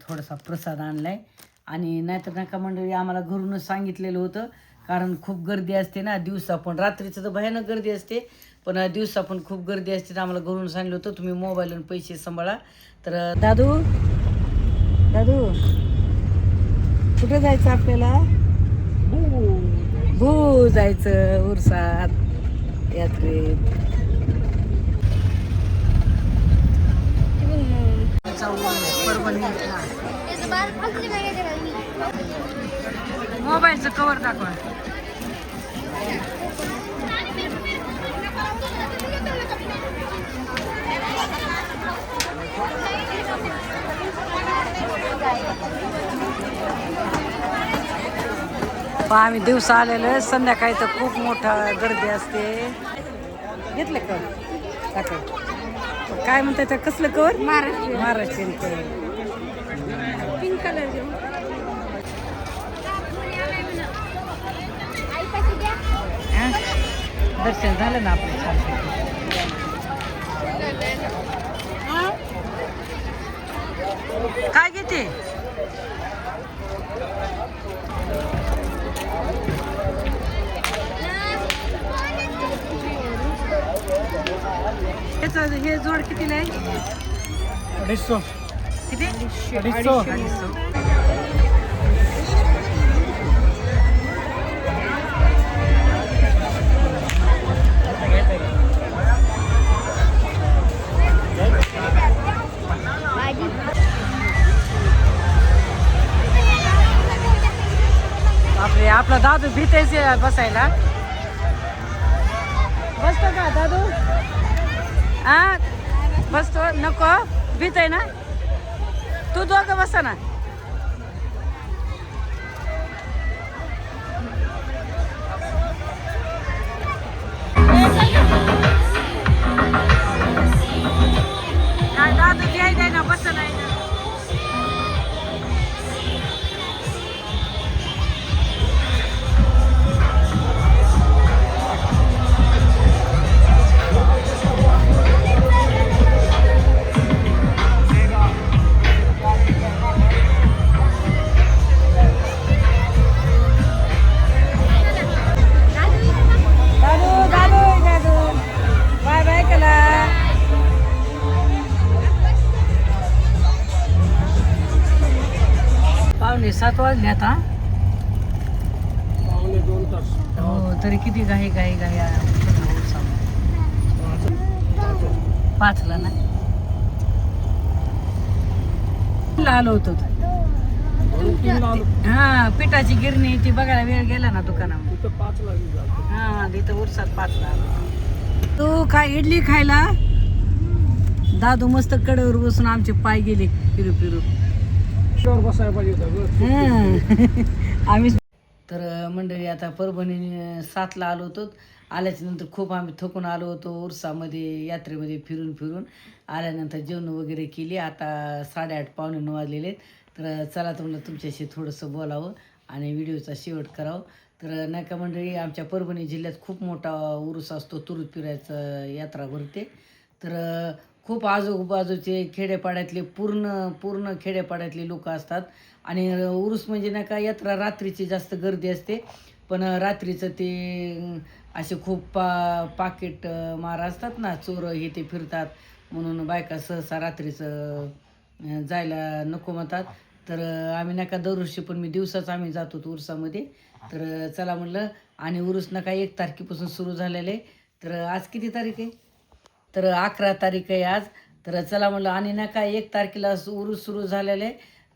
थोडासा प्रसाद आणलाय. आणि नाहीतर नका मंडळी आम्हाला घरूनच सांगितलेलं होतं कारण खूप गर्दी असते ना दिवसा पण. रात्रीचं तर भयानक गर्दी असते पण दिवसा पण खूप गर्दी असते तर आम्हाला घरून सांगितलं होतं तुम्ही मोबाईलवरून पैसे सांभाळा. तर दादू दादू कुठं जायचं आपल्याला? भू जायचं उरसात यात्रेत. मोबाईलचं कवर दाखवा. पहा आम्ही दिवसा आलेलो आहे. संध्याकाळी तर खूप मोठा गर्दी असते. घेतलं का? टाकलं काय म्हणतात कसलं cover Maharashtra Maharashtrian cover pink colour? दर्शन झालं ना आपलं छान काय घेते? याचं हे जोड कितीला आहे अडीचशो किती अडीचशो. अडीचशो बापरे आपला दादू भीतेच बसायला बसतो का दादू हा बसतो. नको. भीत आहे ना? तू दोघं बसा ना. दादू घ्याय ना बस नाही सात वाजले आता. हो तरी किती घाई घाई घाई पाचला ना? आलो होतो आलो हा पिठाची गिरणी ती बघायला वेळ गेला ना दुकानामध्ये हा तिथं उरसात पाचला. आलो तू काय इडली खायला? दादू मस्त कडेवर बसून आमचे पाय गेले फिरू फिरू त्यावर बसायला पाहिजे सगळं आम्ही तर मंडळी आता परभणी सातला आलो होतो. आल्याच्यानंतर खूप आम्ही थकून आलो होतो उरसामध्ये यात्रेमध्ये फिरून फिरून. आल्यानंतर जेवण वगैरे केली. आता साडेआठ पावणे नऊ वाजलेले आहेत. तर चला तर म्हणलं तुमच्याशी थोडंसं बोलावं आणि व्हिडिओचा शेवट करावं. तर नाही का मंडळी आमच्या परभणी जिल्ह्यात खूप मोठा उरूस असतो तुरुत फिरायचं यात्रा भरते. तर खूप आजूबाजूचे खेडेपाड्यातले पूर्ण पूर्ण खेडेपाड्यातले लोक असतात. आणि उरूस म्हणजे नाही का यात्रा रात्रीची जास्त गर्दी असते. पण रात्रीचं ते असे खूप पा पाकिट मार असतात ना चोर हे ते फिरतात. म्हणून बायका सहसा रात्रीचं जायला नको म्हणतात. तर आम्ही आम्ही नका दरवर्षी पण मी दिवसाच आम्ही जातो उरसामध्ये तर चला म्हणलं आणि उरूस नका एक तारखेपासून सुरू झालेलं आहे. तर आज किती तारीख आहे? तर अकरा तारीख आहे आज. तर चला म्हणलं आणि ना काय एक तारखेला उरूस सुरू झालेले.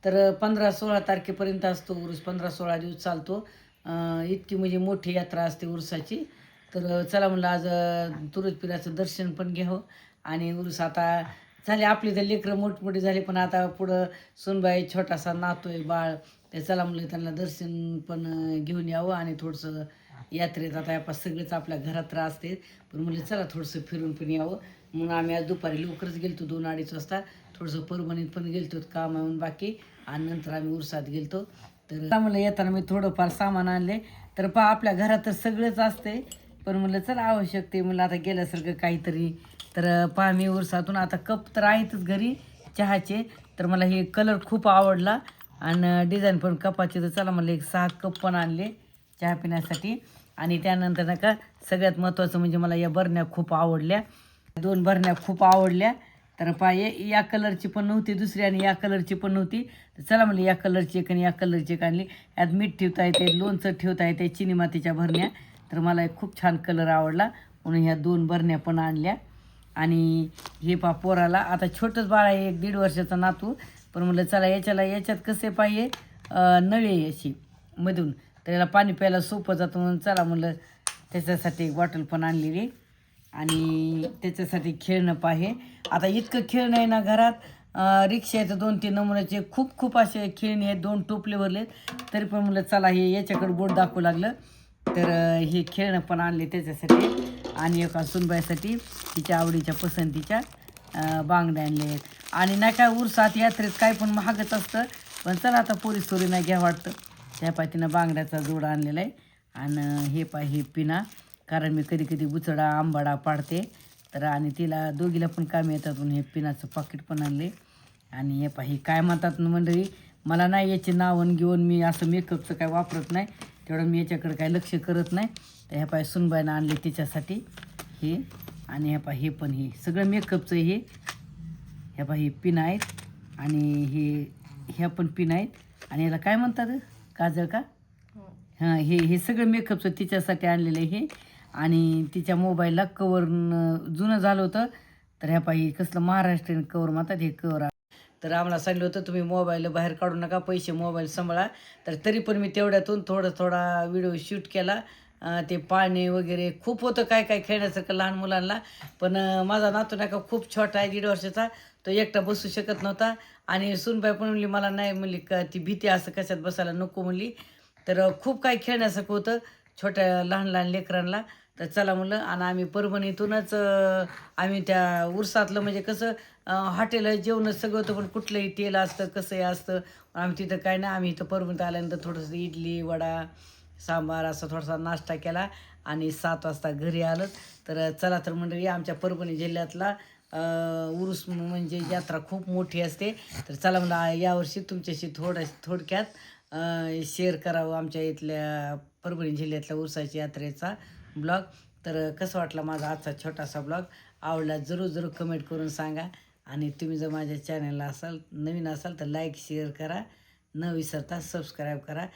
तर पंधरा सोळा तारखेपर्यंत असतो उरूस पंधरा सोळा दिवस चालतो. इतकी म्हणजे मोठी यात्रा असते उरसाची. तर चला म्हणलं आज तुरुजपिराचं दर्शन पण घ्यावं. आणि उरूस आता झाले आपली तर लेकरं मोठमोठी झाली पण आता पुढं सोनबाई छोटासा नातोय बाळ. ते चला म्हणलं त्यांना दर्शन पण घेऊन यावं आणि थोडंसं यात्रेत आता या सगळेच आपल्या घरात राहते पण म्हणलं चला थोडंसं फिरून पण यावं. म्हणून आम्ही आज दुपारी लवकरच गेलतो दोन अडीच वाजता. थोडंसं परभणीत पण गेलतो काम येऊन बाकी. आणि नंतर आम्ही उरसात गेलतो. तर म्हणलं येताना मी थोडंफार सामान आणले. तर पहा आपल्या घरात तर सगळंच असते पण म्हणलं चला आवश्यक ते म्हणलं आता गेल्यासारखं काहीतरी. तर पहा मी उरसातून आता कप तर आहेतच घरी चहाचे. तर मला हे कलर खूप आवडला. आणि डिझाईन पण कपाचे. तर चला मला एक सहा कप पण आणले. चहा पिण्यासाठी. आणि त्यानंतर नका सगळ्यात महत्त्वाचं म्हणजे मला या बरण्या खूप आवडल्या. दोन बरण्या खूप आवडल्या. तर पा या कलरची पण नव्हती दुसरी आणि या कलरची पण नव्हती. तर चला म्हणलं या कलरची एक आणि या कलरची एक आणली. यात मीठ ठेवता येते लोणचं ठेवता येते चिनी मातीच्या भरण्या तर मला एक खूप छान कलर आवडला. म्हणून ह्या दोन भरण्या पण आणल्या. आणि हे पा पोराला आता छोटंच बाळ आहे एक दीड वर्षाचा नातू. पण म्हणलं चला याच्याला याच्यात कसे पाहिजे नळी आहे अशी मधून. त्याला पाणी प्यायला सोपं जातं म्हणून चला म्हणलं त्याच्यासाठी एक बॉटल पण आणलेली. आणि त्याच्यासाठी खेळणं पाहे आता इतकं खेळणं आहे ना घरात अं, रिक्षा आहेत दोन तीन नमुन्याचे खूप खूप असे खेळणे आहेत दोन टोपले भरलेत तरी पण म्हणलं चला हे याच्याकडे बोट दाखवू लागलं. तर हे खेळणं पण आणले त्याच्यासाठी. आणि एका सुनबाईसाठी तिच्या आवडीच्या पसंतीच्या बांगड्या आणले आणि नाही काय उरसात यात्रेत काय पण महागच असतं. पण चला आता पोरी चोरी नाही घ्या वाटतं. त्या पाय तिनं बांगड्याचा जोड आणलेला आहे. आणि हे पाय हे पिना. कारण मी कधी कधी बुचडा आंबाडा पाडते. तर आणि तिला दोघीला पण कामी येतात म्हणून हे पिनाचं पाकिट पण आणले. आणि हे पाही काय म्हणतात ना मंडळी मला नाही याची नावन घेऊन मी असं मेकअपचं काय वापरत नाही. तेवढं मी याच्याकडे काय लक्ष करत नाही. तर ह्या पाय सुनबाईनं आणले तिच्यासाठी हे. आणि ह्या पाय हे पण हे. सगळं मेकअपचं हे. ह्या पाय हे पिन आहेत. आणि हे ह्या पण पिन आहेत. आणि याला काय म्हणतात? काजळ का? हां. हे हे सगळं मेकअपचं तिच्यासाठी आणलेलं आहे हे. आणि तिच्या मोबाईलला कवर जुनं झालं होतं. तर ह्या पाही कसलं महाराष्ट्रीयन कवर म्हणतात हे कवर तर आम्हाला सांगितलं होतं तुम्ही मोबाईल बाहेर काढू नका पैसे मोबाईल सांभाळा. तर तरी पण मी तेवढ्यातून थोडा थोडा व्हिडिओ शूट केला. ते पाणी वगैरे खूप होतं काय काय खेळण्यासारखं लहान मुलांना. पण माझा नातू नाही का खूप छोटा आहे दीड वर्षाचा. तो एकटा बसू शकत नव्हता. आणि सुनबाई पण म्हणली मला नाही म्हणली का ती भीती असं कशात बसायला नको म्हणली. तर खूप काही खेळण्यासारखं होतं छोट्या लहान लहान लेकरांना. तर चला म्हणलं आणि आम्ही परभणीतूनच आम्ही त्या उरसातलं म्हणजे कसं हॉटेल जेवण सगळं होतं पण कुठलंही तेल असतं कसंही असतं. आम्ही तिथं काय नाही आम्ही इथं परभणीत आल्यानंतर थोडंसं इडली वडा सांबार असा थोडासा नाश्ता केला आणि सात वाजता घरी आलं. तर चला तर मंडळी आमच्या परभणी जिल्ह्यातला उरुस म्हणजे यात्रा खूप मोठी असते. तर चला मला यावर्षी तुमच्याशी थोडं थोडक्यात शेअर करावं आमच्या इथल्या परभणी जिल्ह्यातल्या उरसाच्या यात्रेचा ब्लॉग तर कसं वाटला माझा आजचा छोटासा ब्लॉग आवडला जरूर जरूर कमेंट करून सांगा. आणि तुम्ही जर माझ्या चॅनलला असाल नवीन असाल तर लाईक शेअर करा. न विसरता सबस्क्राईब करा.